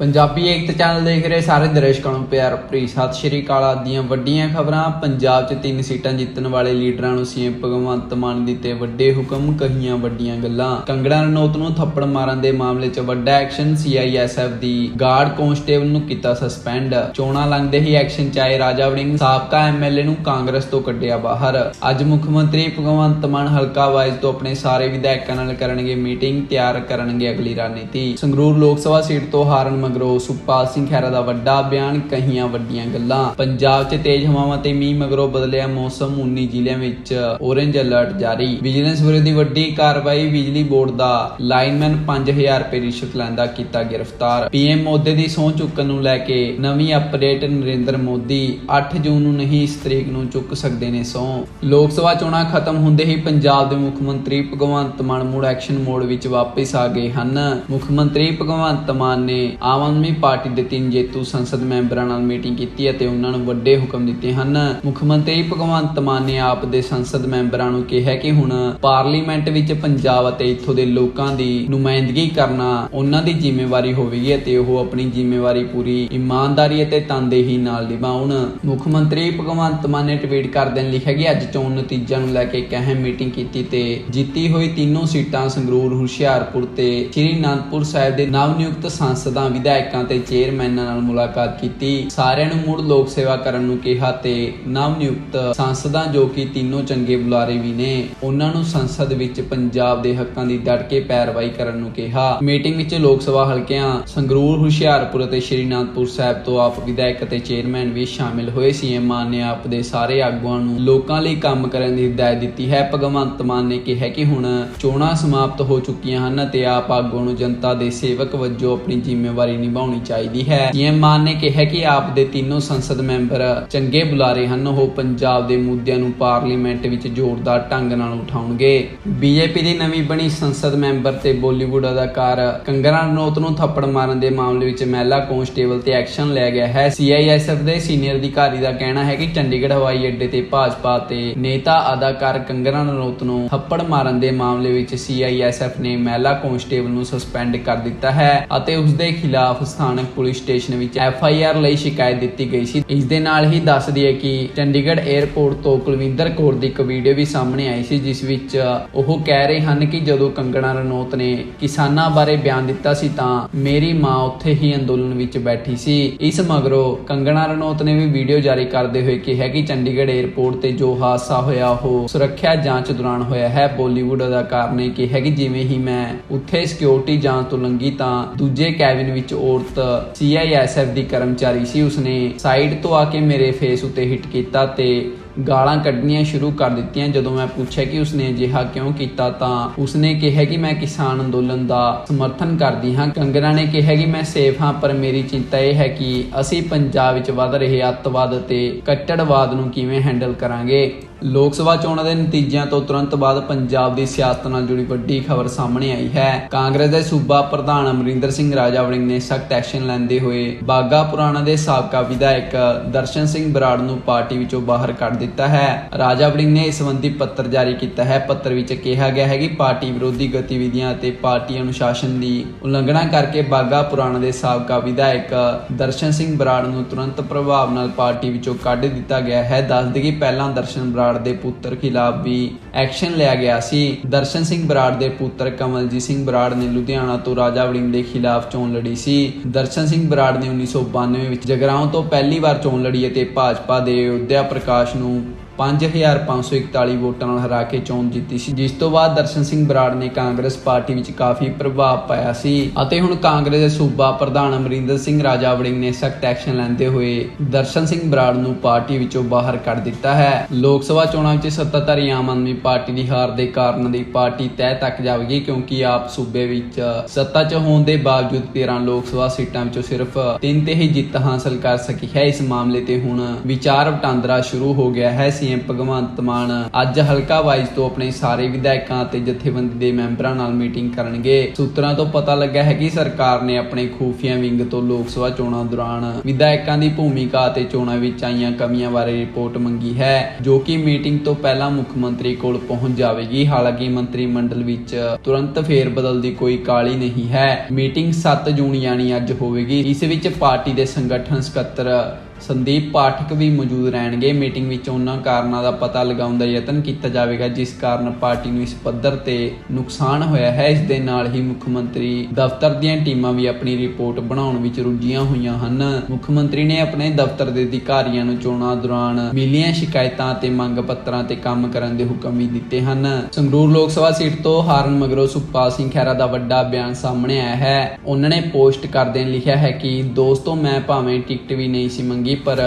ਪੰਜਾਬੀ ਏਕਤਾ channel ਦੇਖ ਰਹੇ ਸਾਰੇ ਦਰਸ਼ਕਾਂ ਨੂੰ ਪਿਆਰ ਭਰੀ। ਸਤਿ ਸ਼੍ਰੀ ਅਕਾਲ ਆਦਿ ਵੱਡੀਆਂ ਖਬਰਾਂ। ਪੰਜਾਬ 'ਚ ਤਿੰਨ ਸੀਟਾਂ ਜਿੱਤਣ ਵਾਲੇ ਲੀਡਰਾਂ ਨੂੰ ਸੀਐਮ ਭਗਵੰਤ ਮਾਨ ਦਿੱਤੇ ਵੱਡੇ ਹੁਕਮ, ਕਹੀਆਂ ਵੱਡੀਆਂ ਗੱਲਾਂ। ਕੰਗੜਾ ਰਣੌਤ ਨੂੰ ਥੱਪੜ ਮਾਰਨ ਦੇ ਮਾਮਲੇ 'ਚ ਵੱਡਾ ਐਕਸ਼ਨ ਸੀਆਈਐਸਐਫ ਦੀ ਗਾਰਡ ਕਾਂਸਟੇਬਲ ਨੂੰ ਕੀਤਾ ਸਸਪੈਂਡ। ਚੋਣਾਂ ਲੰਘਦੇ ਹੀ ਐਕਸ਼ਨ 'ਚ ਆਏ ਰਾਜਾ ਵੜਿੰਗ ਸਾਬਕਾ ਐਮਐਲਏ ਨੂੰ ਕਾਂਗਰਸ ਤੋਂ ਕੱਢਿਆ ਬਾਹਰ। ਅੱਜ ਮੁੱਖ ਮੰਤਰੀ ਭਗਵੰਤ ਮਾਨ ਹਲਕਾ ਵਾਈਜ਼ ਤੋਂ ਆਪਣੇ ਸਾਰੇ ਵਿਧਾਇਕਾਂ ਨਾਲ ਕਰਨਗੇ ਮੀਟਿੰਗ, ਤਿਆਰ ਕਰਨਗੇ ਅਗਲੀ ਰਣਨੀਤੀ। ਸੰਗਰੂਰ ਲੋਕ ਸਭਾ ਸੀਟ ਤੋਂ ਹਾਰਨ ਮਗਰੋਂ ਸੁਖਪਾਲ ਸਿੰਘ ਖਹਿਰਾ ਦਾ ਵੱਡਾ ਬਿਆਨ, ਕਹੀਆਂ ਵੱਡੀਆਂ ਗੱਲਾਂ। ਪੰਜਾਬ 'ਚ ਤੇਜ਼ ਹਵਾਵਾਂ ਤੇ ਮੀਂਹ ਮਗਰੋਂ ਬਦਲਿਆ ਮੌਸਮ 19 ਜ਼ਿਲ੍ਹਿਆਂ ਵਿੱਚ ਔਰੇਂਜ ਅਲਰਟ ਜਾਰੀ। ਵਿਜੀਲੈਂਸ ਵਿਰੋਧੀ ਵੱਡੀ ਕਾਰਵਾਈ ਬਿਜਲੀ ਬੋਰਡ ਦਾ ਲਾਈਨਮੈਨ 5000 ਰੁਪਏ ਰਿਸ਼ਵਤ ਲੈਂਦਾ ਕੀਤਾ ਗ੍ਰਿਫਤਾਰ। ਪੀਐਮ ਮੋਦੀ ਦੀ ਸਹੁੰ ਚੁੱਕਣ ਨੂੰ ਲੈ ਕੇ ਨਵੀਂ ਅਪਡੇਟ ਨਰਿੰਦਰ ਮੋਦੀ 8 ਜੂਨ ਨੂੰ ਨਹੀਂ, ਇਸ ਤਰੀਕ ਨੂੰ ਚੁੱਕ ਸਕਦੇ ਨੇ ਸਹੁੰ। ਲੋਕ ਸਭਾ ਚੋਣਾਂ ਖਤਮ ਹੁੰਦੇ ਹੀ ਪੰਜਾਬ ਦੇ ਮੁੱਖ ਮੰਤਰੀ ਭਗਵੰਤ ਮਾਨ ਮੁੜ ਐਕਸ਼ਨ ਮੋਡ ਵਿੱਚ ਵਾਪਸ ਆ ਗਏ ਹਨ। ਮੁੱਖ ਮੰਤਰੀ ਭਗਵੰਤ ਮਾਨ ਨੇ ਆਮ ਆਦਮੀ ਪਾਰਟੀ ਦੇ ਤਿੰਨ ਜੇਤੂ ਸੰਸਦ ਮੈਂਬਰਾਂ ਨਾਲ ਮੀਟਿੰਗ ਕੀਤੀ ਅਤੇ ਉਹਨਾਂ ਨੂੰ ਵੱਡੇ ਹੁਕਮ ਦਿੱਤੇ ਹਨ। ਮੁੱਖ ਮੰਤਰੀ ਭਗਵੰਤ ਮਾਨ ਨੇ ਆਪ ਦੇ ਸੰਸਦ ਮੈਂਬਰਾਂ ਨੂੰ ਕਿਹਾ ਕਿ ਹੁਣ ਪਾਰਲੀਮੈਂਟ ਵਿੱਚ ਪੰਜਾਬ ਅਤੇ ਇੱਥੋਂ ਦੇ ਲੋਕਾਂ ਦੀ ਨੁਮਾਇੰਦਗੀ ਕਰਨਾ ਉਹਨਾਂ ਦੀ ਜ਼ਿੰਮੇਵਾਰੀ ਹੋਵੇਗੀ ਅਤੇ ਉਹ ਆਪਣੀ ਜ਼ਿੰਮੇਵਾਰੀ ਪੂਰੀ ਇਮਾਨਦਾਰੀ ਅਤੇ ਤਨਦੇਹੀ ਨਾਲ ਨਿਭਾਉਣ। ਮੁੱਖ ਮੰਤਰੀ ਭਗਵੰਤ ਮਾਨ ਨੇ ਟਵੀਟ ਕਰਦਿਆਂ ਲਿਖਿਆ ਕਿ ਅੱਜ ਚੋਣ ਨਤੀਜਿਆਂ ਨੂੰ ਲੈ ਕੇ ਇੱਕ ਅਹਿਮ ਮੀਟਿੰਗ ਕੀਤੀ ਤੇ ਜਿੱਤੀ ਹੋਈ ਤਿੰਨੋਂ ਸੀਟਾਂ ਸੰਗਰੂਰ, ਹੁਸ਼ਿਆਰਪੁਰ ਤੇ ਸ੍ਰੀ ਅਨੰਦਪੁਰ ਸਾਹਿਬ ਦੇ ਨਵ ਨਿਯੁਕਤ ਸੰਸਦਾਂ ਵਿਧਾਇਕਾਂ ਤੇ ਚੇਅਰਮੈਨਾਂ ਨਾਲ ਮੁਲਾਕਾਤ ਕੀਤੀ। ਸਾਰਿਆਂ ਨੂੰ ਮੁੜ ਲੋਕ ਸੇਵਾ ਕਰਨ ਨੂੰ ਕਿਹਾ ਤੇ ਨਵ ਨਿਯੁਕਤ ਸੰਸਦਾਂ ਜੋ ਕਿ ਤਿੰਨੋਂ ਚੰਗੇ ਬੁਲਾਰੇ ਵੀ ਨੇ, ਉਹਨਾਂ ਨੂੰ ਸੰਸਦ ਵਿੱਚ ਪੰਜਾਬ ਦੇ ਹੱਕਾਂ ਦੀ ਡਟ ਕੇ ਪੈਰਵਾਈ ਕਰਨ ਨੂੰ ਕਿਹਾ। ਮੀਟਿੰਗ ਵਿੱਚ ਲੋਕ ਸਭਾ ਹਲਕਿਆਂ ਸੰਗਰੂਰ, ਹੁਸ਼ਿਆਰਪੁਰ ਅਤੇ ਸ਼੍ਰੀ ਅਨੰਦਪੁਰ ਸਾਹਿਬ ਤੋਂ ਆਪ ਵਿਧਾਇਕ ਅਤੇ ਚੇਅਰਮੈਨ ਵੀ ਸ਼ਾਮਿਲ ਹੋਏ ਸੀਐਮ ਮਾਨ ਨੇ ਆਪ ਦੇ ਸਾਰੇ ਆਗੂਆਂ ਨੂੰ ਲੋਕਾਂ ਲਈ ਕੰਮ ਕਰਨ ਦੀ ਹਦਾਇਤ ਦਿੱਤੀ ਹੈ। ਭਗਵੰਤ ਮਾਨ ਨੇ ਕਿਹਾ ਕਿ ਹੁਣ ਚੋਣਾਂ ਸਮਾਪਤ ਹੋ ਚੁੱਕੀਆਂ ਹਨ ਤੇ ਆਪ ਆਗੂਆਂ ਨੂੰ ਜਨਤਾ ਦੇ ਸੇਵਕ ਵਜੋਂ ਆਪਣੀ ਜ਼ਿੰਮੇਵਾਰੀ ਨਿਭਾਉਣੀ ਚਾਹੀਦੀ ਹੈ। ਸੀਐਮ ਮਾਨ ਨੇ ਕਿਹਾ ਕਿ ਆਪ ਦੇ ਤਿੰਨੋਂ ਸੰਸਦ ਮੈਂਬਰ ਚੰਗੇ ਬੁਲਾਰੇ ਹਨ। ਉਹ ਪੰਜਾਬ ਦੇ ਮੁੱਦਿਆਂ ਨੂੰ ਪਾਰਲੀਮੈਂਟ ਵਿੱਚ ਜ਼ੋਰਦਾਰ ਢੰਗ ਨਾਲ ਉਠਾਉਣਗੇ। ਬੀਜੇਪੀ ਦੀ ਨਵੀਂ ਬਣੀ ਸੰਸਦ ਮੈਂਬਰ ਤੇ ਬਾਲੀਵੁੱਡ ਅਦਾਕਾਰ ਕੰਗਨਾ ਰਣੌਤ ਨੂੰ ਥੱਪੜ ਮਾਰਨ ਦੇ ਮਾਮਲੇ ਵਿੱਚ ਮਹਿਲਾ ਕਾਂਸਟੇਬਲ ਤੇ ਐਕਸ਼ਨ ਲਿਆ ਗਿਆ ਹੈ। ਸੀਆਈਐਸਐਫ ਦੇ ਸੀਨੀਅਰ ਅਧਿਕਾਰੀ ਦਾ ਕਹਿਣਾ ਹੈ ਕਿ ਚੰਡੀਗੜ੍ਹ ਹਵਾਈ ਅੱਡੇ ਤੇ ਭਾਜਪਾ ਤੇ ਨੇਤਾ ਅਦਾਕਾਰ ਕੰਗਨਾ ਰਣੌਤ ਨੂੰ ਥੱਪੜ ਮਾਰਨ ਦੇ ਮਾਮਲੇ ਵਿੱਚ ਸੀਆਈਐਸਐਫ ਨੇ ਮਹਿਲਾ ਕਾਂਸਟੇਬਲ ਨੂੰ ਸਸਪੈਂਡ ਕਰ ਦਿੱਤਾ ਹੈ ਅਤੇ ਉਸ ਦੇ ਖਿਲਾਫ ਸਥਾਨਕ ਪੁਲਿਸ ਸਟੇਸ਼ਨ ਵਿੱਚ ਐਫਆਈਆਰ ਲਈ ਸ਼ਿਕਾਇਤ ਦਿੱਤੀ ਗਈ ਸੀ। ਇਸ ਦੇ ਨਾਲ ਹੀ ਦੱਸ ਦਈਏ ਕਿ ਚੰਡੀਗੜ੍ਹ 에ਅਰਪੋਰਟ ਤੋਂ ਕੁਲਵਿੰਦਰ ਕੌਰ ਦੀ ਇੱਕ ਵੀਡੀਓ ਵੀ ਸਾਹਮਣੇ ਆਈ ਸੀ, ਜਿਸ ਵਿੱਚ ਉਹ ਕਹਿ ਰਹੇ ਹਨ ਕਿ ਜਦੋਂ ਕੰਗਣਾ ਰਣੌਤ ਨੇ ਕਿਸਾਨਾਂ ਬਾਰੇ ਬਿਆਨ ਦਿੱਤਾ ਸੀ ਤਾਂ ਮੇਰੀ ਮਾਂ ਉੱਥੇ ਹੀ ਅੰਦੋਲਨ ਵਿੱਚ ਬੈਠੀ ਸੀ। ਇਸ ਮਗਰੋਂ ਕੰਗਣਾ ਰਣੌਤ ਨੇ ਵੀ ਵੀਡੀਓ ਜਾਰੀ ਕਰਦੇ ਹੋਏ ਕਿਹਾ ਕਿ ਚੰਡੀਗੜ੍ਹ 에ਅਰਪੋਰਟ ਤੇ ਜੋ ਹਾਦਸਾ ਹੋਇਆ, ਉਹ ਸੁਰੱਖਿਆ ਜਾਂਚ ਦੌਰਾਨ ਹੋਇਆ ਹੈ। ਬਾਲੀਵੁੱਡ ਅਦਾਕਾਰ ਨੇ ਕਿਹਾ ਕਿ ਜਿਵੇਂ ਹੀ ਮੈਂ ਉੱਥੇ ਸਿਕਿਉਰਿਟੀ ਜਾਂਚ ਤੋਂ ਲੰਘੀ ਤਾਂ ਦੂਜੇ ਕੈਬਿਨ ਵਿੱਚ ਔਰਤ ਸੀਆਈਐਸਐਫ ਦੀ ਕਰਮਚਾਰੀ ਸੀ, ਉਸਨੇ ਸਾਈਡ ਤੋਂ ਆ ਕੇ ਮੇਰੇ ਫੇਸ ਉੱਤੇ ਹਿੱਟ ਕੀਤਾ ਤੇ ਗਾਲਾਂ ਕੱਢਣੀਆਂ ਸ਼ੁਰੂ ਕਰ ਦਿੱਤੀਆਂ। ਜਦੋਂ ਮੈਂ ਪੁੱਛਿਆ ਕਿ ਉਸਨੇ ਅਜਿਹਾ ਕਿਉਂ ਕੀਤਾ, ਤਾਂ ਉਸਨੇ ਕਿਹਾ ਕਿ ਮੈਂ ਕਿਸਾਨ ਅੰਦੋਲਨ ਦਾ ਸਮਰਥਨ ਕਰਦੀ ਹਾਂ। ਕੰਗਨਾ ਨੇ ਕਿਹਾ ਕਿ ਮੈਂ ਸੇਫ ਹਾਂ, ਪਰ ਮੇਰੀ ਚਿੰਤਾ ਇਹ ਹੈ ਕਿ ਅਸੀਂ ਪੰਜਾਬ ਵਿੱਚ ਵੱਧ ਰਹੇ ਅੱਤਵਾਦ ਅਤੇ ਕੱਟੜਵਾਦ ਨੂੰ ਕਿਵੇਂ ਹੈਂਡਲ ਕਰਾਂਗੇ? ਲੋਕ ਸਭਾ ਚੋਣਾਂ ਦੇ ਨਤੀਜਿਆਂ ਤੋਂ ਤੁਰੰਤ ਬਾਅਦ ਪੰਜਾਬ ਦੀ ਸਿਆਸਤ ਨਾਲ ਜੁੜੀ ਵੱਡੀ ਖਬਰ ਸਾਹਮਣੇ ਆਈ ਹੈ। ਕਾਂਗਰਸ ਦੇ ਸੂਬਾ ਪ੍ਰਧਾਨ ਅਮਰਿੰਦਰ ਸਿੰਘ ਰਾਜਾ ਵੜਿੰਗ ਨੇ ਸਖਤ ਐਕਸ਼ਨ ਲੈਂਦੇ ਹੋਏ ਬਾਗਾ ਪੁਰਾਣਾ ਦੇ ਸਾਬਕਾ ਵਿਧਾਇਕ ਦਰਸ਼ਨ ਸਿੰਘ ਬਰਾੜ ਨੂੰ ਪਾਰਟੀ ਵਿੱਚੋਂ ਬਾਹਰ ਕੱਢ ਦਿੱਤਾ ਹੈ। ਰਾਜਾ ਵੜਿੰਗ ਨੇ ਇਸ ਸੰਬੰਧੀ ਪੱਤਰ ਜਾਰੀ ਕੀਤਾ ਹੈ। ਪੱਤਰ ਵਿੱਚ ਕਿਹਾ ਗਿਆ ਹੈ ਕਿ ਪਾਰਟੀ ਵਿਰੋਧੀ ਗਤੀਵਿਧੀਆਂ ਅਤੇ ਪਾਰਟੀ ਅਨੁਸ਼ਾਸਨ ਦੀ ਉਲੰਘਣਾ ਕਰਕੇ ਬਾਗਾ ਪੁਰਾਣਾ ਦੇ ਸਾਬਕਾ ਵਿਧਾਇਕ ਦਰਸ਼ਨ ਸਿੰਘ ਬਰਾੜ ਨੂੰ ਤੁਰੰਤ ਪ੍ਰਭਾਵ ਨਾਲ ਪਾਰਟੀ ਵਿੱਚੋਂ ਕੱਢ ਦਿੱਤਾ ਗਿਆ ਹੈ। ਦੱਸ ਦਈਏ ਕਿ ਪਹਿਲਾਂ ਦਰਸ਼ਨ ਬਰਾੜ ਦੇ ਪੁੱਤਰ ਖਿਲਾਫ ਵੀ ਐਕਸ਼ਨ ਲਿਆ ਗਿਆ ਸੀ। ਦਰਸ਼ਨ ਸਿੰਘ ਬਰਾੜ ਦੇ ਪੁੱਤਰ ਕਮਲਜੀਤ ਸਿੰਘ ਬਰਾੜ ਨੇ ਲੁਧਿਆਣਾ ਤੋਂ ਰਾਜਾ ਵੜਿੰਗ ਦੇ ਖਿਲਾਫ ਚੋਣ ਲੜੀ ਸੀ। ਦਰਸ਼ਨ ਸਿੰਘ ਬਰਾੜ ਨੇ 1992 ਵਿੱਚ ਜਗਰਾਉਂ ਤੋਂ ਪਹਿਲੀ ਵਾਰ ਚੋਣ ਲੜੀ ਅਤੇ ਭਾਜਪਾ ਦੇ ਅਯੁੱਧਿਆ ਪ੍ਰਕਾਸ਼ ਨੂੰ 5541 ਵੋਟਾਂ ਨਾਲ ਹਰਾ ਕੇ ਚੋਣ ਜਿੱਤੀ ਸੀ। ਜਿਸ ਤੋਂ ਬਾਅਦ ਦਰਸ਼ਨ ਸਿੰਘ ਬਰਾੜ ਨੇ ਕਾਂਗਰਸ ਪਾਰਟੀ ਵਿੱਚ ਕਾਫੀ ਪ੍ਰਭਾਵ ਪਾਇਆ ਸੀ ਅਤੇ ਹੁਣ ਕਾਂਗਰਸ ਦੇ ਸੂਬਾ ਪ੍ਰਧਾਨ ਅਮਰਿੰਦਰ ਸਿੰਘ ਰਾਜਾ ਵੜਿੰਗ ਨੇ ਸਖਤ ਐਕਸ਼ਨ ਲੈਂਦੇ ਹੋਏ ਦਰਸ਼ਨ ਸਿੰਘ ਬਰਾੜ ਨੂੰ ਪਾਰਟੀ ਵਿੱਚੋਂ ਬਾਹਰ ਕੱਢ ਦਿੱਤਾ ਹੈ। ਲੋਕ ਸਭਾ ਚੋਣਾਂ ਵਿੱਚ ਸੱਤਾਧਾਰੀ ਆਮ ਆਦਮੀ ਪਾਰਟੀ ਦੀ ਹਾਰ ਦੇ ਕਾਰਨ ਦੀ ਪਾਰਟੀ ਤਹਿ ਤੱਕ ਜਾਵੇਗੀ ਕਿਉਂਕਿ ਆਪ ਸੂਬੇ ਵਿੱਚ ਸੱਤਾ 'ਚ ਹੋਣ ਦੇ ਬਾਵਜੂਦ 13 ਲੋਕ ਸਭਾ ਸੀਟਾਂ ਵਿੱਚੋਂ ਸਿਰਫ ਤਿੰਨ ਤੇ ਹੀ ਜਿੱਤ ਹਾਸਲ ਕਰ ਸਕੀ ਹੈ। ਇਸ ਮਾਮਲੇ ਤੇ ਹੁਣ ਵਿਚਾਰ ਵਟਾਂਦਰਾ ਸ਼ੁਰੂ ਹੋ ਗਿਆ ਹੈ। ਸੀ ਸੀਐਮ ਭਗਵੰਤ ਮਾਨ ਅੱਜ ਹਲਕਾ ਵਾਈਜ਼ ਤੋਂ ਆਪਣੇ ਸਾਰੇ ਵਿਧਾਇਕਾਂ ਅਤੇ ਜਥੇਬੰਦੀ ਦੇ ਮੈਂਬਰਾਂ ਨਾਲ ਮੀਟਿੰਗ ਕਰਨਗੇ। ਸੂਤਰਾਂ ਤੋਂ ਪਤਾ ਲੱਗਾ ਹੈ ਕਿ ਸਰਕਾਰ ਨੇ ਆਪਣੇ ਖੂਫੀਆ ਵਿੰਗ ਤੋਂ ਲੋਕ ਸਭਾ ਚੋਣਾਂ ਦੌਰਾਨ ਵਿਧਾਇਕਾਂ ਦੀ ਭੂਮਿਕਾ ਅਤੇ ਚੋਣਾਂ ਵਿੱਚ ਆਈਆਂ ਕਮੀਆਂ ਬਾਰੇ ਰਿਪੋਰਟ ਮੰਗੀ ਹੈ, ਜੋ ਕਿ ਮੀਟਿੰਗ ਤੋਂ ਪਹਿਲਾਂ ਮੁੱਖ ਮੰਤਰੀ ਕੋਲ ਪਹੁੰਚ ਜਾਵੇਗੀ। ਹਾਲਾਂਕਿ ਮੰਤਰੀ ਮੰਡਲ ਵਿੱਚ ਤੁਰੰਤ ਫੇਰ ਬਦਲ ਦੀ ਕੋਈ ਕਾਲੀ ਨਹੀਂ ਹੈ। ਮੀਟਿੰਗ 7 ਜੂਨ ਯਾਨੀ ਅੱਜ ਹੋਵੇਗੀ। ਇਸ ਵਿੱਚ ਪਾਰਟੀ ਦੇ ਸੰਗਠਨ ਸਕੱਤਰ ਸੰਦੀਪ ਪਾਠਕ ਵੀ ਮੌਜੂਦ ਰਹਿਣਗੇ। ਮੀਟਿੰਗ ਵਿੱਚ ਉਹਨਾਂ ਕਾਰਨਾਂ ਦਾ ਪਤਾ ਲਗਾਉਣ ਦਾ ਯਤਨ ਕੀਤਾ ਜਾਵੇਗਾ, ਜਿਸ ਕਾਰਨ ਪਾਰਟੀ ਨੂੰ ਇਸ ਪੱਧਰ ਤੇ ਨੁਕਸਾਨ ਹੋਇਆ ਹੈ। ਇਸ ਦੇ ਨਾਲ ਹੀ ਮੁੱਖ ਮੰਤਰੀ ਦਫ਼ਤਰ ਦੀਆਂ ਟੀਮਾਂ ਵੀ ਆਪਣੀ ਰਿਪੋਰਟ ਬਣਾਉਣ ਵਿੱਚ ਰੁੱਝੀਆਂ ਹੋਈਆਂ ਹਨ। ਮੁੱਖ ਮੰਤਰੀ ਨੇ ਆਪਣੇ ਦਫ਼ਤਰ ਦੇ ਅਧਿਕਾਰੀਆਂ ਨੂੰ ਚੋਣਾਂ ਦੌਰਾਨ ਮਿਲੀਆਂ ਸ਼ਿਕਾਇਤਾਂ ਤੇ ਮੰਗ ਪੱਤਰਾਂ ਤੇ ਕੰਮ ਕਰਨ ਦੇ ਹੁਕਮ ਵੀ ਦਿੱਤੇ ਹਨ। ਸੰਗਰੂਰ ਲੋਕ ਸਭਾ ਸੀਟ ਤੋਂ ਹਾਰਨ ਮਗਰੋਂ ਸੁਖਪਾਲ ਸਿੰਘ ਖਹਿਰਾ ਦਾ ਵੱਡਾ ਬਿਆਨ ਸਾਹਮਣੇ ਆਇਆ ਹੈ। ਉਹਨਾਂ ਨੇ ਪੋਸਟ ਕਰਦਿਆਂ ਲਿਖਿਆ ਹੈ ਕਿ, ਦੋਸਤੋ, ਮੈਂ ਭਾਵੇਂ ਟਿਕਟ ਵੀ ਨਹੀਂ ਸੀ ਮੰਗੀ ਪਰ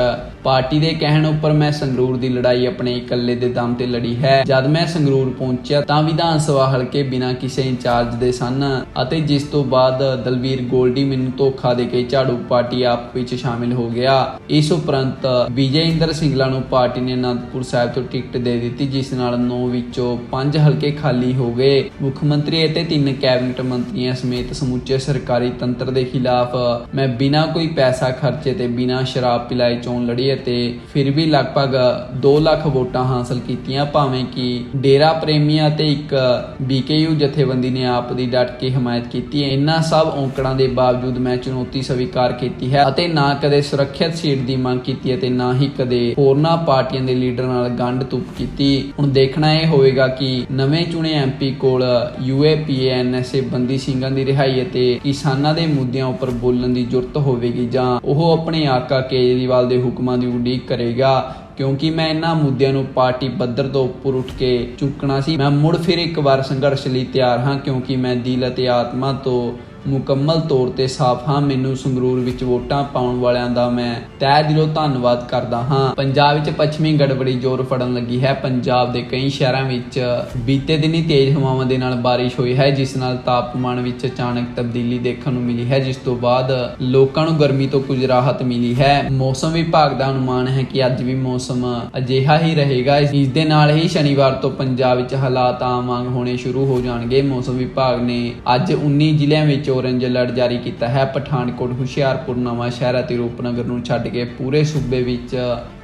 ਪਾਰਟੀ ਦੇ ਕਹਿਣ ਉੱਪਰ ਮੈਂ ਸੰਗਰੂਰ ਦੀ ਲੜਾਈ ਆਪਣੇ ਇਕੱਲੇ ਦੇ ਦਮ ਤੇ ਲੜੀ ਹੈ। ਜਦ ਮੈਂ ਸੰਗਰੂਰ ਪਹੁੰਚਿਆ, ਤਾਂ ਵਿਧਾਨ ਸਭਾ ਹਲਕੇ ਬਿਨਾਂ ਕਿਸੇ ਇੰਚਾਰਜ ਦੇ ਸਨ ਅਤੇ ਜਿਸ ਤੋਂ ਬਾਅਦ ਦਲਵੀਰ ਗੋਲਡੀ ਮੈਨੂੰ ਧੋਖਾ ਦੇ ਕੇ ਝਾੜੂ ਪਾਰਟੀ ਆਪ ਵਿੱਚ ਸ਼ਾਮਿਲ ਹੋ ਗਿਆ। ਇਸ ਉਪਰੰਤ ਵਿਜੇ ਸਿੰਗਲਾ ਨੂੰ ਪਾਰਟੀ ਨੇ ਅਨੰਦਪੁਰ ਸਾਹਿਬ ਤੋਂ ਟਿਕਟ ਦੇ ਦਿੱਤੀ, ਜਿਸ ਨਾਲ 9 ਵਿੱਚੋਂ 5 ਹਲਕੇ ਖਾਲੀ ਹੋ ਗਏ। ਮੁੱਖ ਮੰਤਰੀ ਅਤੇ ਤਿੰਨ ਕੈਬਨਿਟ ਮੰਤਰੀਆਂ ਸਮੇਤ ਸਮੁੱਚੇ ਸਰਕਾਰੀ ਤੰਤਰ ਦੇ ਖਿਲਾਫ ਮੈਂ ਬਿਨਾਂ ਕੋਈ ਪੈਸਾ ਖਰਚੇ ਤੇ ਬਿਨਾਂ ਸ਼ਰਾਬ ਪਿਲਾਏ ਚੋਣ ਲੜੀ ਅਤੇ ਫਿਰ ਵੀ ਲਗਭਗ 2 ਲੱਖ ਵੋਟਾਂ ਹਾਸਲ ਕੀਤੀਆਂ, ਭਾਵੇਂ ਕਿ ਡੇਰਾ ਪ੍ਰੇਮੀਆਂ ਅਤੇ ਇੱਕ ਬੀਕੇਯੂ ਜਥੇਬੰਦੀ ਨੇ ਆਪ ਦੀ ਡਟ ਕੇ ਹਮਾਇਤ ਕੀਤੀ। ਹੈ ਇਨ੍ਹਾਂ ਸਭ ਔਂਕੜਾਂ ਦੇ ਬਾਵਜੂਦ ਮੈਂ ਚੁਣੌਤੀ ਸਵੀਕਾਰ ਕੀਤੀ ਹੈ ਅਤੇ ਨਾ ਕਦੇ ਸੁਰੱਖਿਅਤ ਸੀਟ ਦੀ ਮੰਗ ਕੀਤੀ ਅਤੇ ਨਾ ਹੀ ਕਦੇ ਹੋਰਨਾਂ ਪਾਰਟੀਆਂ ਦੇ ਲੀਡਰ ਨਾਲ ਗੰਢ ਤੁਪ ਕੀਤੀ। ਹੁਣ ਦੇਖਣਾ ਇਹ ਹੋਵੇਗਾ ਕਿ ਨਵੇਂ ਚੁਣੇ ਐਮਪੀ ਕੋਲ ਯੂਏਪੀਐਨਐਸਏ ਬੰਦੀ ਸਿੰਘਾਂ ਦੀ ਰਿਹਾਈ ਅਤੇ ਕਿਸਾਨਾਂ ਦੇ ਮੁੱਦਿਆਂ ਉੱਪਰ ਬੋਲਣ ਦੀ ਜ਼ਰੂਰਤ ਹੋਵੇਗੀ ਜਾਂ ਉਹ ਆਪਣੇ ਆਕਾ ਕੇ ਕੇਜਰੀਵਾਲ ਦੇ ਹੁਕਮਾਂ ਦੀ ਉਡੀਕ ਕਰੇਗਾ, ਕਿਉਂਕਿ ਮੈਂ ਇਹਨਾਂ ਮੁੱਦਿਆਂ ਨੂੰ ਪਾਰਟੀ ਪੱਧਰ ਤੋਂ ਉੱਪਰ ਉੱਠ ਕੇ ਚੁੱਕਣਾ ਸੀ। ਮੈਂ ਮੁੜ ਫਿਰ ਇੱਕ ਵਾਰ ਸੰਘਰਸ਼ ਲਈ ਤਿਆਰ ਹਾਂ, ਕਿਉਂਕਿ ਮੈਂ ਦਿਲ ਅਤੇ ਆਤਮਾ ਤੋਂ ਮੁਕੰਮਲ ਤੌਰ ਤੇ ਸਾਫ਼ ਹਾਂ, ਮੈਨੂੰ ਸੰਗਰੂਰ ਵਿੱਚ ਵੋਟਾਂ ਪਾਉਣ ਵਾਲਿਆਂ ਦਾ ਮੈਂ ਤਹਿ ਦਿਲੋਂ ਧੰਨਵਾਦ ਕਰਦਾ ਹਾਂ। ਪੰਜਾਬ ਵਿੱਚ ਪੱਛਮੀ ਗੜਬੜੀ ਜ਼ੋਰ ਫੜਨ ਲੱਗੀ ਹੈ। ਪੰਜਾਬ ਦੇ ਕਈ ਸ਼ਹਿਰਾਂ ਵਿੱਚ ਬੀਤੇ ਦਿਨੀ ਤੇਜ਼ ਹਵਾਵਾਂ ਦੇ ਨਾਲ ਬਾਰਿਸ਼ ਹੋਈ ਹੈ, ਜਿਸ ਨਾਲ ਤਾਪਮਾਨ ਵਿੱਚ ਅਚਾਨਕ ਤਬਦੀਲੀ ਦੇਖਣ ਨੂੰ ਮਿਲੀ ਹੈ। ਜਿਸ ਤੋਂ ਬਾਅਦ ਲੋਕਾਂ ਨੂੰ ਗਰਮੀ ਤੋਂ ਕੁਝ ਰਾਹਤ ਮਿਲੀ ਹੈ। ਮੌਸਮ ਵਿਭਾਗ ਦਾ ਅਨੁਮਾਨ ਹੈ ਕਿ ਅੱਜ ਵੀ ਮੌਸਮ ਅਜਿਹਾ ਹੀ ਰਹੇਗਾ। ਇਸ ਦੇ ਨਾਲ ਹੀ ਸ਼ਨੀਵਾਰ ਤੋਂ ਪੰਜਾਬ ਵਿੱਚ ਹਾਲਾਤ ਆਮ ਵਾਂਗ ਹੋਣੇ ਸ਼ੁਰੂ ਹੋ ਜਾਣਗੇ। ਮੌਸਮ ਵਿਭਾਗ ਨੇ ਅੱਜ 19 ਜ਼ਿਲ੍ਹਿਆਂ ਵਿੱਚ ਵਿੱਚ ਔਰੰਜ ਅਲਰਟ ਜਾਰੀ ਕੀਤਾ ਹੈ। ਪਠਾਨਕੋਟ, ਹੁਸ਼ਿਆਰਪੁਰ, ਨਵਾਂ ਸ਼ਹਿਰ ਅਤੇ ਰੂਪਨਗਰ ਨੂੰ ਛੱਡ ਕੇ ਪੂਰੇ ਸੂਬੇ ਵਿੱਚ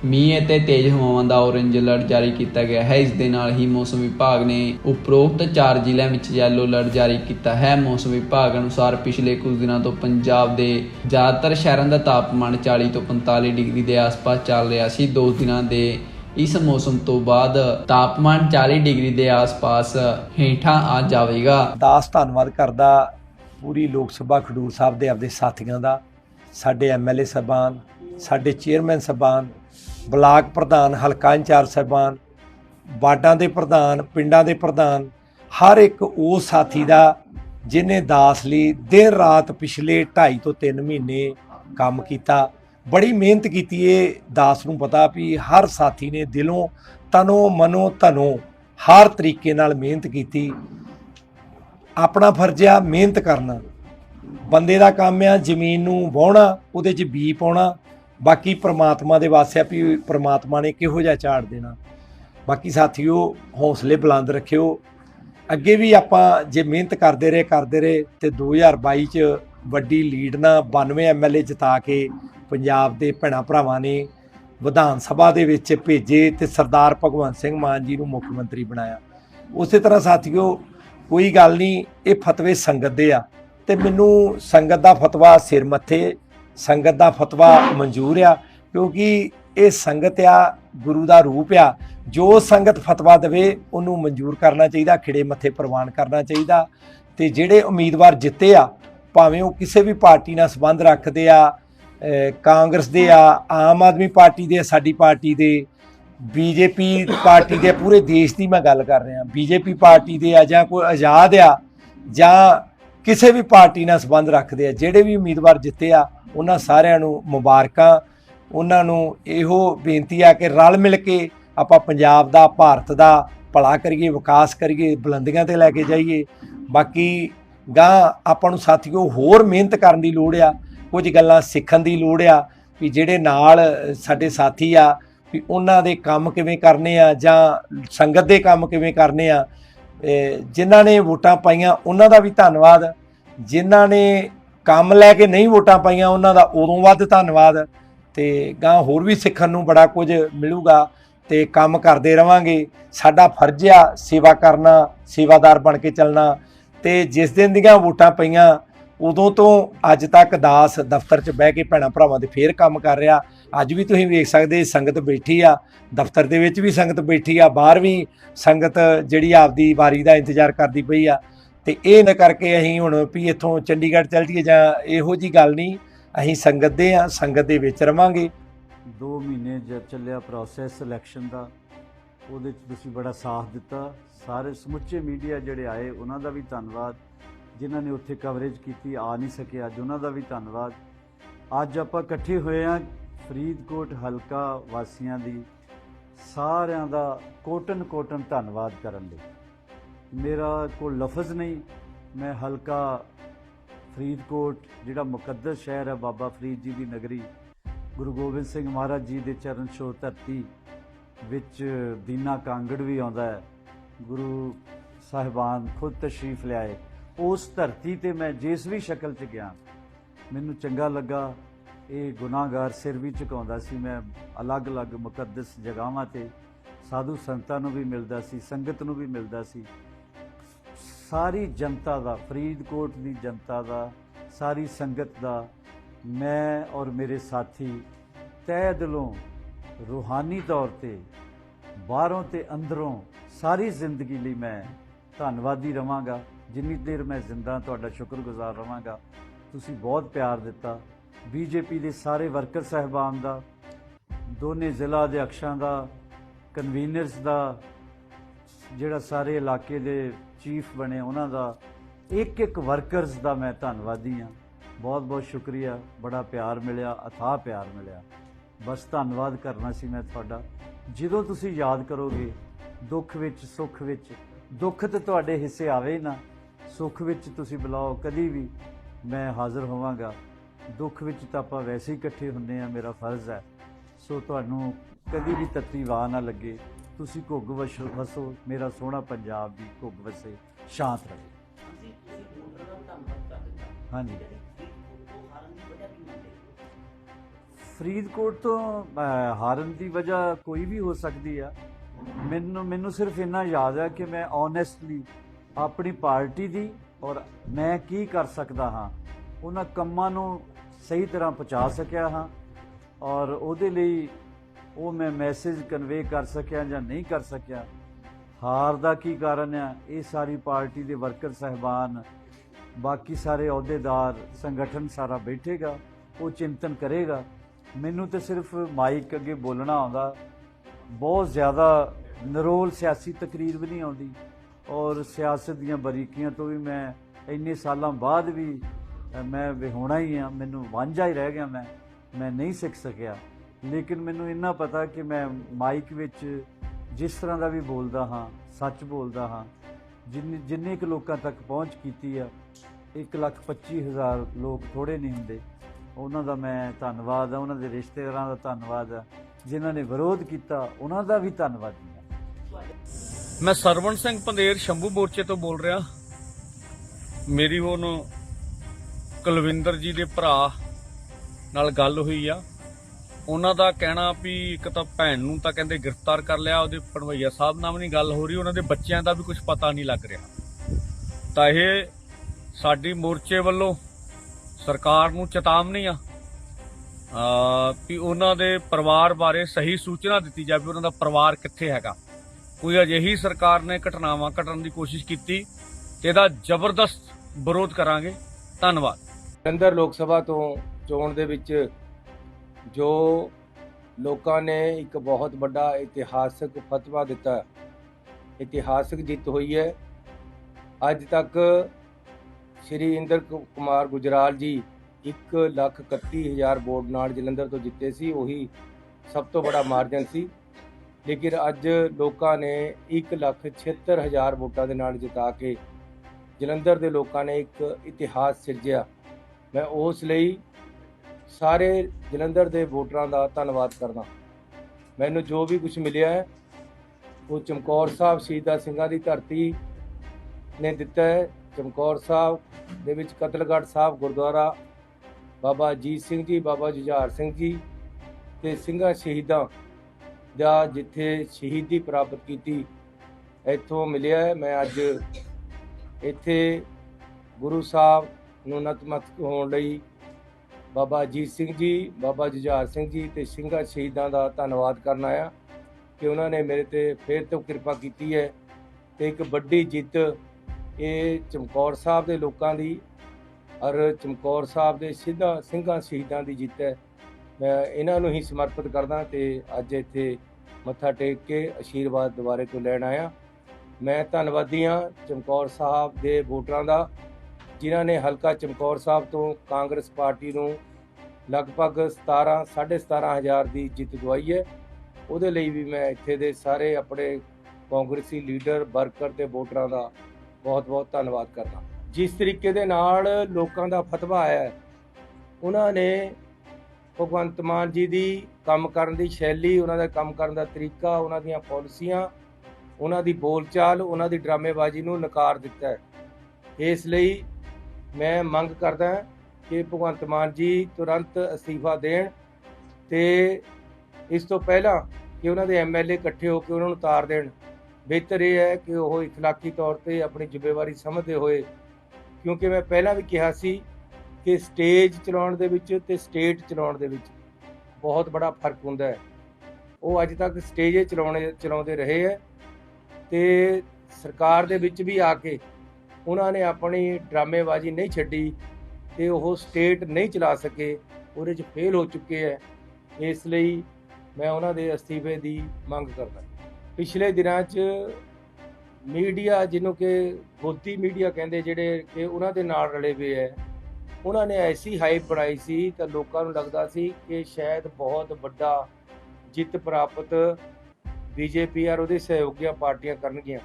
ਮੀਂਹ ਅਤੇ ਤੇਜ਼ ਹਵਾਵਾਂ ਦਾ ਔਰੰਜ ਅਲਰਟ ਜਾਰੀ ਕੀਤਾ ਗਿਆ ਹੈ। ਇਸ ਦੇ ਨਾਲ ਹੀ ਮੌਸਮ ਵਿਭਾਗ ਨੇ ਉਪਰੋਕਤ 4 ਜ਼ਿਲ੍ਹਿਆਂ ਵਿੱਚ ਯੈਲੋ ਅਲਰਟ ਜਾਰੀ ਕੀਤਾ ਹੈ। ਮੌਸਮ ਵਿਭਾਗ ਅਨੁਸਾਰ ਪਿਛਲੇ ਕੁਝ ਦਿਨਾਂ ਤੋਂ ਪੰਜਾਬ ਦੇ ਜ਼ਿਆਦਾਤਰ ਸ਼ਹਿਰਾਂ ਦਾ ਤਾਪਮਾਨ 40 ਤੋਂ 45 ਡਿਗਰੀ ਦੇ ਆਸ-ਪਾਸ ਚੱਲ ਰਿਹਾ ਸੀ। ਦੋ ਦਿਨਾਂ ਦੇ ਇਸ ਮੌਸਮ ਤੋਂ ਬਾਅਦ ਤਾਪਮਾਨ 40 ਡਿਗਰੀ ਦੇ ਆਸ-ਪਾਸ ਹੇਠਾਂ ਆ ਜਾਵੇਗਾ। ਦਾਸ ਧੰਨਵਾਦ ਕਰਦਾ ਪੂਰੀ ਲੋਕ ਸਭਾ ਖਡੂਰ ਸਾਹਿਬ ਦੇ ਆਪਦੇ ਸਾਥੀਆਂ ਦਾ, ਸਾਡੇ ਐਮਐਲਏ ਸਾਹਿਬਾਨ, ਸਾਡੇ ਚੇਅਰਮੈਨ ਸਾਹਿਬਾਨ, ਬਲਾਕ ਪ੍ਰਧਾਨ, ਹਲਕਾ ਇੰਚਾਰਜ ਸਾਹਿਬਾਨ, ਵਾਰਡਾਂ ਦੇ ਪ੍ਰਧਾਨ, ਪਿੰਡਾਂ ਦੇ ਪ੍ਰਧਾਨ, ਹਰ ਇੱਕ ਉਹ ਸਾਥੀ ਦਾ ਜਿਨੇ ਦਾਸ ਲਈ ਦਿਨ ਰਾਤ ਪਿਛਲੇ 2.5 ਤੋਂ 3 ਮਹੀਨੇ ਕੰਮ ਕੀਤਾ। ਬੜੀ ਮਿਹਨਤ ਕੀਤੀ ਏ ਦਾਸ ਨੂੰ ਪਤਾ ਵੀ ਹਰ ਸਾਥੀ ਨੇ ਦਿਲੋਂ, ਤਨੋਂ, ਮਨੋਂ, ਧਨੋਂ ਹਰ ਤਰੀਕੇ ਨਾਲ ਮਿਹਨਤ ਕੀਤੀ। ਆਪਣਾ ਫਰਜ਼ ਆ ਮਿਹਨਤ ਕਰਨਾ। ਬੰਦੇ ਦਾ ਕੰਮ ਆ, ਜ਼ਮੀਨ ਨੂੰ ਵਾਹੁਣਾ, ਉਹਦੇ 'ਚ ਬੀ ਪਾਉਣਾ। ਬਾਕੀ ਪ੍ਰਮਾਤਮਾ ਦੇ ਵਾਸਤੇ ਆ ਵੀ ਪ੍ਰਮਾਤਮਾ ਨੇ ਕਿਹੋ ਜਿਹਾ ਝਾੜ ਦੇਣਾ। ਬਾਕੀ ਸਾਥੀਓ, ਹੌਸਲੇ ਬੁਲੰਦ ਰੱਖਿਓ। ਅੱਗੇ ਵੀ ਆਪਾਂ ਜੇ ਮਿਹਨਤ ਕਰਦੇ ਰਹੇ ਕਰਦੇ ਰਹੇ ਤੇ 2022 ਚ ਵੱਡੀ ਲੀਡ ਨਾਲ 92 ਐਮਐਲਏ ਜਿਤਾ ਕੇ ਪੰਜਾਬ ਦੇ ਭੈਣਾਂ ਭਰਾਵਾਂ ਨੇ ਵਿਧਾਨ ਸਭਾ ਦੇ ਵਿੱਚ ਭੇਜੇ ਤੇ ਸਰਦਾਰ ਭਗਵੰਤ ਸਿੰਘ ਮਾਨ ਜੀ ਨੂੰ ਮੁੱਖ ਮੰਤਰੀ ਬਣਾਇਆ। ਉਸੇ ਤਰ੍ਹਾਂ ਸਾਥੀਓ ਕੋਈ ਗੱਲ ਨਹੀਂ ਇਹ ਫਤਵੇ ਸੰਗਤ ਦੇ ਆ। ਤੇ ਮੈਨੂੰ ਸੰਗਤ ਦਾ ਫਤਵਾ ਸਿਰ ਮੱਥੇ ਸੰਗਤ ਦਾ ਫਤਵਾ ਮਨਜ਼ੂਰ ਆ ਕਿਉਂਕਿ ਇਹ ਸੰਗਤ ਆ ਗੁਰੂ ਦਾ ਰੂਪ ਆ। ਜੋ ਸੰਗਤ ਫਤਵਾ ਦੇਵੇ ਉਹਨੂੰ ਮਨਜ਼ੂਰ ਕਰਨਾ ਚਾਹੀਦਾ ਖਿੜੇ ਮੱਥੇ ਪ੍ਰਵਾਨ ਕਰਨਾ ਚਾਹੀਦਾ। ਤੇ ਜਿਹੜੇ ਉਮੀਦਵਾਰ ਜਿੱਤੇ ਆ ਭਾਵੇਂ ਉਹ ਕਿਸੇ ਵੀ ਪਾਰਟੀ ਨਾਲ ਸੰਬੰਧ ਰੱਖਦੇ ਆ ਕਾਂਗਰਸ ਦੇ ਆ ਆਮ ਆਦਮੀ ਪਾਰਟੀ ਦੇ ਆ, ਸਾਡੀ ਪਾਰਟੀ ਦੇ ਬੀਜੇਪੀ ਪਾਰਟੀ ਦੇ ਪੂਰੇ ਦੇਸ਼ ਦੀ ਮੈਂ ਗੱਲ ਕਰ ਰਿਹਾ। ਬੀਜੇਪੀ ਪਾਰਟੀ ਦੇ ਆ ਜਾਂ ਕੋਈ ਆਜ਼ਾਦ ਆ ਜਾਂ ਕਿਸੇ ਵੀ ਪਾਰਟੀ ਨਾਲ ਸੰਬੰਧ ਰੱਖਦੇ ਆ, ਜਿਹੜੇ ਵੀ ਉਮੀਦਵਾਰ ਜਿੱਤੇ ਆ, ਉਹਨਾਂ ਸਾਰਿਆਂ ਨੂੰ ਮੁਬਾਰਕਾਂ। ਉਹਨਾਂ ਨੂੰ ਇਹੋ ਬੇਨਤੀ ਆ ਕਿ ਰਲ ਮਿਲ ਕੇ ਆਪਾਂ ਪੰਜਾਬ ਦਾ, ਭਾਰਤ ਦਾ ਭਲਾ ਕਰੀਏ, ਵਿਕਾਸ ਕਰੀਏ, ਬੁਲੰਦੀਆਂ ਤੇ ਲੈ ਕੇ ਜਾਈਏ। ਬਾਕੀ ਗਾਂ ਆਪਾਂ ਨੂੰ ਸਾਥੀਓ ਹੋਰ ਮਿਹਨਤ ਕਰਨ ਦੀ ਲੋੜ ਆ, ਕੁਝ ਗੱਲਾਂ ਸਿੱਖਣ ਦੀ ਲੋੜ ਆ ਵੀ ਜਿਹੜੇ ਨਾਲ ਸਾਡੇ ਸਾਥੀ ਆ ਵੀ ਉਹਨਾਂ ਦੇ ਕੰਮ ਕਿਵੇਂ ਕਰਨੇ ਆ ਜਾਂ ਸੰਗਤ ਦੇ ਕੰਮ ਕਿਵੇਂ ਕਰਨੇ ਆ ਜਿਨ੍ਹਾਂ ਨੇ ਵੋਟਾਂ ਪਾਈਆਂ ਉਹਨਾਂ ਦਾ ਵੀ ਧੰਨਵਾਦ, ਜਿਨ੍ਹਾਂ ਨੇ ਕੰਮ ਲੈ ਕੇ ਨਹੀਂ ਵੋਟਾਂ ਪਾਈਆਂ ਉਹਨਾਂ ਦਾ ਉਦੋਂ ਵੱਧ ਧੰਨਵਾਦ, ਤੇ ਗਾਂ ਹੋਰ ਵੀ ਸਿੱਖਣ ਨੂੰ ਬੜਾ ਕੁਝ ਮਿਲੂਗਾ, ਤੇ ਕੰਮ ਕਰਦੇ ਰਵਾਂਗੇ, ਸਾਡਾ ਫਰਜ਼ ਆ ਸੇਵਾ ਕਰਨਾ, ਸੇਵਾਦਾਰ ਬਣ ਕੇ ਚੱਲਣਾ, ਤੇ ਜਿਸ ਦਿਨ ਦੀਆਂ ਵੋਟਾਂ ਪਈਆਂ ਉਦੋਂ ਤੋਂ ਅੱਜ ਤੱਕ ਦਾਸ ਦਫ਼ਤਰ 'ਚ ਬਹਿ ਕੇ ਭੈਣਾਂ ਭਰਾਵਾਂ ਦੇ ਫੇਰ ਕੰਮ ਕਰ ਰਿਹਾ ਅੱਜ ਵੀ ਤੁਸੀਂ ਵੇਖ ਸਕਦੇ ਸੰਗਤ ਬੈਠੀ ਆ, ਦਫ਼ਤਰ ਦੇ ਵਿੱਚ ਵੀ ਸੰਗਤ ਬੈਠੀ ਆ, ਬਾਹਰ ਵੀ ਸੰਗਤ ਜਿਹੜੀ ਆਪਦੀ ਵਾਰੀ ਦਾ ਇੰਤਜ਼ਾਰ ਕਰਦੀ ਪਈ ਆ। ਤੇ ਇਹ ਨਾ ਕਰਕੇ ਅਸੀਂ ਹੁਣ ਵੀ ਇੱਥੋਂ ਚੰਡੀਗੜ੍ਹ ਚੱਲ ਜਾਈਏ ਜਾਂ ਇਹੋ ਜੀ ਗੱਲ ਨਹੀਂ, ਅਸੀਂ ਸੰਗਤ ਦੇ ਆ, ਸੰਗਤ ਦੇ ਵਿੱਚ ਰਵਾਂਗੇ। 2 ਮਹੀਨੇ ਜ ਚੱਲਿਆ ਪ੍ਰੋਸੈਸ ਇਲੈਕਸ਼ਨ ਦਾ, ਉਹਦੇ 'ਚ ਤੁਸੀਂ ਬੜਾ ਸਾਥ ਦਿੱਤਾ। ਸਾਰੇ ਸਮੁੱਚੇ ਮੀਡੀਆ ਜਿਹੜੇ ਆਏ, ਉਹਨਾਂ ਦਾ ਵੀ ਧੰਨਵਾਦ। ਜਿਨ੍ਹਾਂ ਨੇ ਉੱਥੇ ਕਵਰੇਜ ਕੀਤੀ, ਆ ਨਹੀਂ ਸਕੇ ਅੱਜ, ਉਹਨਾਂ ਦਾ ਵੀ ਧੰਨਵਾਦ। ਅੱਜ ਆਪਾਂ ਇਕੱਠੇ ਹੋਏ ਆ ਫਰੀਦਕੋਟ ਹਲਕਾ ਵਾਸੀਆਂ ਦੀ ਸਾਰਿਆਂ ਦਾ ਕੋਟਨ ਕੋਟਨ ਧੰਨਵਾਦ ਕਰਨ ਲਈ। ਮੇਰਾ ਕੋਈ ਲਫ਼ਜ਼ ਨਹੀਂ, ਮੈਂ ਹਲਕਾ ਫਰੀਦਕੋਟ, ਜਿਹੜਾ ਮੁਕੱਦਸ ਸ਼ਹਿਰ ਹੈ ਬਾਬਾ ਫਰੀਦ ਜੀ ਦੀ ਨਗਰੀ, ਗੁਰੂ ਗੋਬਿੰਦ ਸਿੰਘ ਮਹਾਰਾਜ ਜੀ ਦੇ ਚਰਨ ਛੋਹ ਧਰਤੀ ਵਿੱਚ ਦੀਨਾ ਕਾਂਗੜ ਵੀ ਆਉਂਦਾ ਹੈ। ਗੁਰੂ ਸਾਹਿਬਾਨ ਖੁਦ ਤਸ਼ਰੀਫ ਲਿਆਏ। ਉਸ ਧਰਤੀ ਤੇ ਮੈਂ ਜਿਸ ਵੀ ਸ਼ਕਲ 'ਚ ਗਿਆ, ਮੈਨੂੰ ਚੰਗਾ ਲੱਗਾ। ਇਹ ਗੁਨਾਹਗਾਰ ਸਿਰ ਵੀ ਝੁਕਾਉਂਦਾ ਸੀ। ਮੈਂ ਅਲੱਗ-ਅਲੱਗ ਮੁਕੱਦਸ ਜਗ੍ਹਾਵਾਂ ਤੇ ਸਾਧੂ ਸੰਤਾਂ ਨੂੰ ਵੀ ਮਿਲਦਾ ਸੀ, ਸੰਗਤ ਨੂੰ ਵੀ ਮਿਲਦਾ ਸੀ। ਸਾਰੀ ਜਨਤਾ ਦਾ, ਫਰੀਦਕੋਟ ਦੀ ਜਨਤਾ ਦਾ, ਸਾਰੀ ਸੰਗਤ ਦਾ, ਮੈਂ ਔਰ ਮੇਰੇ ਸਾਥੀ ਤਹਿ ਦਿਲੋਂ ਰੂਹਾਨੀ ਤੌਰ ਤੇ ਬਾਹਰੋਂ ਤੇ ਅੰਦਰੋਂ ਸਾਰੀ ਜ਼ਿੰਦਗੀ ਲਈ ਮੈਂ ਧੰਨਵਾਦੀ ਰਵਾਂਗਾ। ਜਿੰਨੀ ਦੇਰ ਮੈਂ ਜ਼ਿੰਦਾ ਤੁਹਾਡਾ ਸ਼ੁਕਰਗੁਜ਼ਾਰ ਰਵਾਂਗਾ। ਤੁਸੀਂ ਬਹੁਤ ਪਿਆਰ ਦਿੱਤਾ। ਬੀਜੇਪੀ ਦੇ ਸਾਰੇ ਵਰਕਰ ਸਹਿਬਾਨ ਦਾ, ਦੋਨੇ ਜ਼ਿਲ੍ਹਾ ਅਧਿਕਸ਼ਾਂ ਦਾ ਕਨਵੀਨਰਸ ਦਾ, ਜਿਹੜਾ ਸਾਰੇ ਇਲਾਕੇ ਦੇ ਚੀਫ ਬਣੇ ਉਹਨਾਂ ਦਾ ਇੱਕ ਇੱਕ ਵਰਕਰਸ ਦਾ ਮੈਂ ਧੰਨਵਾਦੀ ਹਾਂ। ਬਹੁਤ ਬਹੁਤ ਸ਼ੁਕਰੀਆ, ਬੜਾ ਪਿਆਰ ਮਿਲਿਆ, ਅਥਾਹ ਪਿਆਰ ਮਿਲਿਆ। ਬਸ ਧੰਨਵਾਦ ਕਰਨਾ ਸੀ ਮੈਂ ਤੁਹਾਡਾ। ਜਦੋਂ ਤੁਸੀਂ ਯਾਦ ਕਰੋਗੇ, ਦੁੱਖ ਵਿੱਚ, ਸੁੱਖ ਵਿੱਚ, ਦੁੱਖ ਤੇ ਤੁਹਾਡੇ ਹਿੱਸੇ ਆਵੇ ਹੀ ਨਾ, ਸੁੱਖ ਵਿੱਚ ਤੁਸੀਂ ਬੁਲਾਓ, ਕਦੀ ਵੀ ਮੈਂ ਹਾਜ਼ਰ ਹੋਵਾਂਗਾ। ਦੁੱਖ ਵਿੱਚ ਤਾਂ ਆਪਾਂ ਵੈਸੇ ਹੀ ਇਕੱਠੇ ਹੁੰਨੇ ਆ ਮੇਰਾ ਫਰਜ਼ ਹੈ। ਸੋ ਤੁਹਾਨੂੰ ਕਦੀ ਵੀ ਤੱਤੀ ਵਾਹ ਨਾ ਲੱਗੇ। ਤੁਸੀਂ ਘੁੱਗ ਵਸੋ ਵਸੋ ਮੇਰਾ ਸੋਹਣਾ ਪੰਜਾਬ ਵੀ ਘੁੱਗ ਵਸੇ ਸ਼ਾਂਤ ਰਹੇ। ਹਾਂਜੀ। ਫਰੀਦਕੋਟ ਤੋਂ ਅਹ, ਹਾਰਨ ਦੀ ਵਜ੍ਹਾ ਕੋਈ ਵੀ ਹੋ ਸਕਦੀ ਆ। ਮੈਨੂੰ ਮੈਨੂੰ ਸਿਰਫ ਇੰਨਾ ਯਾਦ ਹੈ ਕਿ ਮੈਂ ਓਨੈਸਟਲੀ ਆਪਣੀ ਪਾਰਟੀ ਦੀ ਔਰ ਮੈਂ ਕੀ ਕਰ ਸਕਦਾ ਹਾਂ ਉਹਨਾਂ ਕੰਮਾਂ ਨੂੰ ਸਹੀ ਤਰ੍ਹਾਂ ਪਹੁੰਚਾ ਸਕਿਆ ਹਾਂ ਔਰ ਉਹਦੇ ਲਈ ਉਹ ਮੈਂ ਮੈਸੇਜ ਕਨਵੇ ਕਰ ਸਕਿਆ ਜਾਂ ਨਹੀਂ ਕਰ ਸਕਿਆ, ਹਾਰ ਦਾ ਕੀ ਕਾਰਨ ਆ? ਇਹ ਸਾਰੀ ਪਾਰਟੀ ਦੇ ਵਰਕਰ ਸਹਿਬਾਨ, ਬਾਕੀ ਸਾਰੇ ਅਹੁਦੇਦਾਰ, ਸੰਗਠਨ ਸਾਰਾ ਬੈਠੇਗਾ, ਉਹ ਚਿੰਤਨ ਕਰੇਗਾ। ਮੈਨੂੰ ਤੇ ਸਿਰਫ ਮਾਈਕ ਅੱਗੇ ਬੋਲਣਾ ਆਉਂਦਾ। ਬਹੁਤ ਜ਼ਿਆਦਾ ਨਰੋਲ ਸਿਆਸੀ ਤਕਰੀਰ ਵੀ ਨਹੀਂ ਆਉਂਦੀ ਔਰ ਸਿਆਸਤ ਦੀਆਂ ਬਰੀਕੀਆਂ ਤੋਂ ਵੀ ਮੈਂ ਇੰਨੇ ਸਾਲਾਂ ਬਾਅਦ ਵੀ ਮੈਂ ਵਿਹੋਣਾ ਹੀ ਆ, ਮੈਨੂੰ ਵਾਂਝਾ ਹੀ ਰਹਿ ਗਿਆ ਮੈਂ ਮੈਂ ਨਹੀਂ ਸਿੱਖ ਸਕਿਆ। ਲੇਕਿਨ ਮੈਨੂੰ ਇੰਨਾ ਪਤਾ ਕਿ ਮੈਂ ਮਾਈਕ ਵਿੱਚ ਜਿਸ ਤਰ੍ਹਾਂ ਦਾ ਵੀ ਬੋਲਦਾ ਹਾਂ, ਸੱਚ ਬੋਲਦਾ ਹਾਂ, ਜਿੰਨੇ ਜਿੰਨੇ ਕੁ ਲੋਕਾਂ ਤੱਕ ਪਹੁੰਚ ਕੀਤੀ ਆ 125000 ਲੋਕ ਥੋੜੇ ਨਹੀਂ ਹੁੰਦੇ। ਉਹਨਾਂ ਦਾ ਮੈਂ ਧੰਨਵਾਦ ਆ, ਉਹਨਾਂ ਦੇ ਰਿਸ਼ਤੇਦਾਰਾਂ ਦਾ ਧੰਨਵਾਦ ਆ, ਜਿਨ੍ਹਾਂ ਨੇ ਵਿਰੋਧ ਕੀਤਾ, ਉਹਨਾਂ ਦਾ ਵੀ ਧੰਨਵਾਦੀ ਆ। ਮੈਂ ਸਰਵਣ ਸਿੰਘ ਪੰਦੇਰ ਸ਼ੰਭੂ ਮੋਰਚੇ ਤੋਂ ਬੋਲ ਰਿਹਾ। ਮੇਰੀ ਹੁਣ ਕੁਲਵਿੰਦਰ ਜੀ ਦੇ ਭਰਾ ਨਾਲ ਗੱਲ ਹੋਈ ਆ। ਉਹਨਾਂ ਦਾ ਕਹਿਣਾ ਵੀ ਇੱਕ ਤਾਂ ਭੈਣ ਨੂੰ ਤਾਂ ਕਹਿੰਦੇ ਗ੍ਰਿਫਤਾਰ ਕਰ ਲਿਆ, ਉਹਦੇ ਪੜਵਈਆ ਸਾਹਿਬ ਨਾਲ ਵੀ ਨਹੀਂ ਗੱਲ ਹੋ ਰਹੀ, ਉਹਨਾਂ ਦੇ ਬੱਚਿਆਂ ਦਾ ਵੀ ਕੁਝ ਪਤਾ ਨਹੀਂ ਲੱਗ ਰਿਹਾ। ਤਾਂ ਇਹ ਸਾਡੀ ਮੋਰਚੇ ਵੱਲੋਂ ਸਰਕਾਰ ਨੂੰ ਚੇਤਾਵਨੀ ਆ ਆ, ਵੀ ਉਹਨਾਂ ਦੇ ਪਰਿਵਾਰ ਬਾਰੇ ਸਹੀ ਸੂਚਨਾ ਦਿੱਤੀ ਜਾਵੇ, ਉਹਨਾਂ ਦਾ ਪਰਿਵਾਰ ਕਿੱਥੇ ਹੈਗਾ। ਕੋਈ ਅਜਿਹੀ ਸਰਕਾਰ ਨੇ ਘਟਨਾਵਾਂ ਘਟਣ ਦੀ ਕੋਸ਼ਿਸ਼ ਕੀਤੀ, ਤੇ ਇਹਦਾ ਜ਼ਬਰਦਸਤ ਵਿਰੋਧ ਕਰਾਂਗੇ। ਧੰਨਵਾਦ। ਜਲੰਧਰ ਲੋਕ ਸਭਾ ਤੋਂ ਚੋਣ ਦੇ ਵਿੱਚ ਜੋ ਲੋਕਾਂ ਨੇ ਇੱਕ ਬਹੁਤ ਵੱਡਾ ਇਤਿਹਾਸਕ ਫਤਵਾ ਦਿੱਤਾ, ਇਤਿਹਾਸਕ ਜਿੱਤ ਹੋਈ ਹੈ। ਅੱਜ ਤੱਕ ਸ਼੍ਰੀ ਇੰਦਰ ਕੁਮਾਰ ਗੁਜਰਾਲ ਜੀ 131000 ਵੋਟ ਨਾਲ ਜਲੰਧਰ ਤੋਂ ਜਿੱਤੇ ਸੀ, ਉਹੀ ਸਭ ਤੋਂ ਬੜਾ ਮਾਰਜਨ ਸੀ। ਲੇਕਿਨ ਅੱਜ ਲੋਕਾਂ ਨੇ 176000 ਵੋਟਾਂ ਦੇ ਨਾਲ ਜਿਤਾ ਕੇ ਜਲੰਧਰ ਦੇ ਲੋਕਾਂ ਨੇ ਇੱਕ ਇਤਿਹਾਸ ਸਿਰਜਿਆ। ਮੈਂ ਉਸ ਲਈ ਸਾਰੇ ਜਲੰਧਰ ਦੇ ਵੋਟਰਾਂ ਦਾ ਧੰਨਵਾਦ ਕਰਦਾ। ਮੈਨੂੰ ਜੋ ਵੀ ਕੁਝ ਮਿਲਿਆ ਹੈ, ਉਹ ਚਮਕੌਰ ਸਾਹਿਬ ਸ਼ਹੀਦਾਂ ਸਿੰਘਾਂ ਦੀ ਧਰਤੀ ਨੇ ਦਿੱਤਾ ਹੈ। ਚਮਕੌਰ ਸਾਹਿਬ ਦੇ ਵਿੱਚ ਕਤਲਗੜ੍ਹ ਸਾਹਿਬ ਗੁਰਦੁਆਰਾ, ਬਾਬਾ ਅਜੀਤ ਸਿੰਘ ਜੀ, ਬਾਬਾ ਜੁਝਾਰ ਸਿੰਘ ਜੀ ਤੇ ਸਿੰਘਾਂ ਸ਼ਹੀਦਾਂ ਦਾ ਜਿੱਥੇ ਸ਼ਹੀਦੀ ਪ੍ਰਾਪਤ ਕੀਤੀ, ਇੱਥੋਂ ਮਿਲਿਆ ਹੈ। ਮੈਂ ਅੱਜ ਇੱਥੇ ਗੁਰੂ ਸਾਹਿਬ ਨੂੰ ਨਤਮਸਤਕ ਹੋਣ ਲਈ ਬਾਬਾ ਅਜੀਤ ਸਿੰਘ ਜੀ, ਬਾਬਾ ਜੁਝਾਰ ਸਿੰਘ ਜੀ ਤੇ ਸਿੰਘਾਂ ਸ਼ਹੀਦਾਂ ਦਾ ਧੰਨਵਾਦ ਕਰਨ ਆਇਆ ਕਿ ਉਹਨਾਂ ਨੇ ਮੇਰੇ ਤੇ ਫੇਰ ਤੋਂ ਕਿਰਪਾ ਕੀਤੀ ਹੈ ਤੇ ਇੱਕ ਵੱਡੀ ਜਿੱਤ ਇਹ ਚਮਕੌਰ ਸਾਹਿਬ ਦੇ ਲੋਕਾਂ ਦੀ ਔਰ ਚਮਕੌਰ ਸਾਹਿਬ ਦੇ ਸਿੱਧਾ ਸਿੰਘਾਂ ਸ਼ਹੀਦਾਂ ਦੀ ਜਿੱਤ ਹੈ। ਮੈਂ ਇਹਨਾਂ ਨੂੰ ਹੀ ਸਮਰਪਿਤ ਕਰਦਾ ਤੇ ਅੱਜ ਇੱਥੇ ਮੱਥਾ ਟੇਕ ਕੇ ਆਸ਼ੀਰਵਾਦ ਦੁਬਾਰੇ ਤੋਂ ਲੈਣ ਆਇਆ। ਮੈਂ ਧੰਨਵਾਦੀ ਹਾਂ ਚਮਕੌਰ ਸਾਹਿਬ ਦੇ ਵੋਟਰਾਂ ਦਾ ਜਿਨ੍ਹਾਂ ਨੇ ਹਲਕਾ ਚਮਕੌਰ ਸਾਹਿਬ ਤੋਂ ਕਾਂਗਰਸ ਪਾਰਟੀ ਨੂੰ ਲਗਭਗ 17 17.5 ਹਜ਼ਾਰ ਦੀ ਜਿੱਤ ਦਵਾਈ ਹੈ। ਉਹਦੇ ਲਈ ਵੀ ਮੈਂ ਇੱਥੇ ਦੇ ਸਾਰੇ ਆਪਣੇ ਕਾਂਗਰਸੀ ਲੀਡਰ ਵਰਕਰ ਤੇ ਵੋਟਰਾਂ ਦਾ ਬਹੁਤ-ਬਹੁਤ ਧੰਨਵਾਦ ਕਰਦਾ। ਜਿਸ ਤਰੀਕੇ ਦੇ ਨਾਲ ਲੋਕਾਂ ਦਾ ਫਤਵਾ ਆਇਆ ਹੈ, ਉਹਨਾਂ ਨੇ ਭਗਵੰਤ ਮਾਨ ਜੀ ਦੀ ਕੰਮ ਕਰਨ ਦੀ ਸ਼ੈਲੀ ਉਹਨਾਂ ਦਾ ਕੰਮ ਕਰਨ ਦਾ ਤਰੀਕਾ ਉਹਨਾਂ ਦੀਆਂ ਪਾਲਿਸੀਆਂ ਉਹਨਾਂ ਦੀ ਬੋਲਚਾਲ ਉਹਨਾਂ ਦੀ ਡਰਾਮੇਬਾਜ਼ੀ ਨੂੰ ਨਕਾਰ ਦਿੱਤਾ ਹੈ। ਇਸ ਲਈ ਮੈਂ ਮੰਗ ਕਰਦਾ ਹਾਂ ਕਿ ਭਗਵੰਤ ਮਾਨ ਜੀ ਤੁਰੰਤ ਅਸਤੀਫਾ ਦੇਣ ਤੇ ਇਸ ਤੋਂ ਪਹਿਲਾਂ ਕਿ ਉਹਨਾਂ ਦੇ ਐਮਐਲਏ ਇਕੱਠੇ ਹੋ ਕੇ ਉਹਨਾਂ ਨੂੰ ਉਤਾਰ ਦੇਣ। ਬਿਹਤਰ ਇਹ ਹੈ ਕਿ ਉਹ ਇਖਲਾਕੀ ਤੌਰ ਤੇ ਆਪਣੀ ਜ਼ਿੰਮੇਵਾਰੀ ਸਮਝਦੇ ਹੋਏ, ਕਿਉਂਕਿ ਮੈਂ ਪਹਿਲਾਂ ਵੀ ਕਿਹਾ ਸੀ ਕਿ ਸਟੇਜ ਚਲਾਉਣ ਦੇ ਵਿੱਚ ਤੇ ਸਟੇਟ ਚਲਾਉਣ ਦੇ ਵਿੱਚ ਬਹੁਤ ਬੜਾ ਫ਼ਰਕ ਹੁੰਦਾ ਹੈ। ਉਹ ਅੱਜ ਤੱਕ ਸਟੇਜੇ ਚਲਾਉਣੇ, ਚਲਾਉਂਦੇ ਰਹੇ ਹੈ ਤੇ ਸਰਕਾਰ ਦੇ ਵਿੱਚ ਵੀ ਆ ਕੇ ਉਹਨਾਂ ਨੇ ਆਪਣੀ ਡਰਾਮੇਬਾਜ਼ੀ ਨਹੀਂ ਛੱਡੀ ਤੇ ਉਹ ਸਟੇਟ ਨਹੀਂ ਚਲਾ ਸਕੇ, ਉਹਦੇ 'ਚ ਫੇਲ ਹੋ ਚੁੱਕੇ ਹੈ। ਇਸ ਲਈ ਮੈਂ ਉਹਨਾਂ ਦੇ ਅਸਤੀਫੇ ਦੀ ਮੰਗ ਕਰਦਾ ਪਿਛਲੇ ਦਿਨਾਂ 'ਚ ਮੀਡੀਆ ਜਿਹਨੂੰ ਕਿ ਗੋਦੀ ਮੀਡੀਆ ਕਹਿੰਦੇ ਜਿਹੜੇ ਕਿ ਉਹਨਾਂ ਦੇ ਨਾਲ ਰਲੇ ਹੋਏ ਹੈ, ਉਹਨਾਂ ਨੇ ਐਸੀ ਹਾਈਪ ਬਣਾਈ ਸੀ ਤਾਂ ਲੋਕਾਂ ਨੂੰ ਲੱਗਦਾ ਸੀ ਕਿ ਸ਼ਾਇਦ ਬਹੁਤ ਵੱਡਾ ਜਿੱਤ ਪ੍ਰਾਪਤ ਬੀਜੇਪੀ ਔਰ ਉਹਦੇ ਸਹਿਯੋਗੀਆਂ ਪਾਰਟੀਆਂ ਕਰਨਗੀਆਂ।